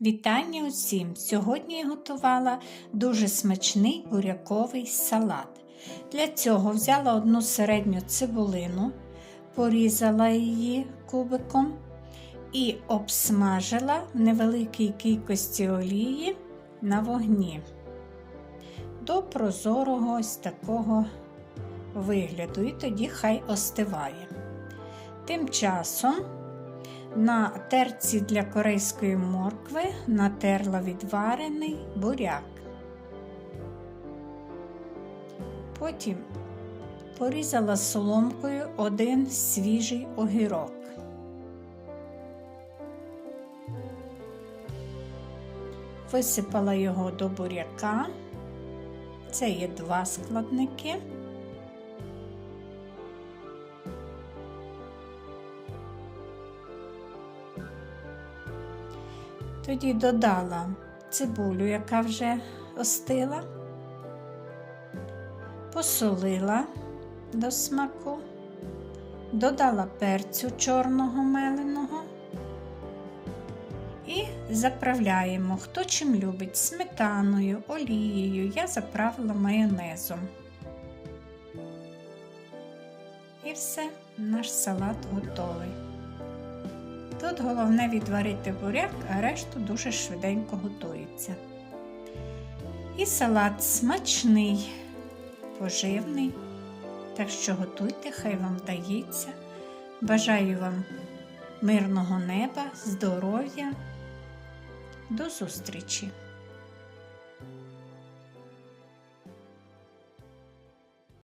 Вітання усім! Сьогодні я готувала дуже смачний буряковий салат. Для цього взяла одну середню цибулину, порізала її кубиком і обсмажила в невеликій кількості олії на вогні до прозорого ось такого вигляду, і тоді хай остиває. Тим часом на терці для корейської моркви натерла відварений буряк. Потім порізала соломкою один свіжий огірок. Висипала його до буряка. Це є два складники. Тоді додала цибулю, яка вже остила, посолила до смаку, додала перцю чорного меленого і заправляємо, хто чим любить, сметаною, олією. Я заправила майонезом. І все, наш салат готовий. Тут головне відварити буряк, а решту дуже швиденько готується. І салат смачний, поживний. Так що готуйте, хай вам вдається. Бажаю вам мирного неба, здоров'я. До зустрічі!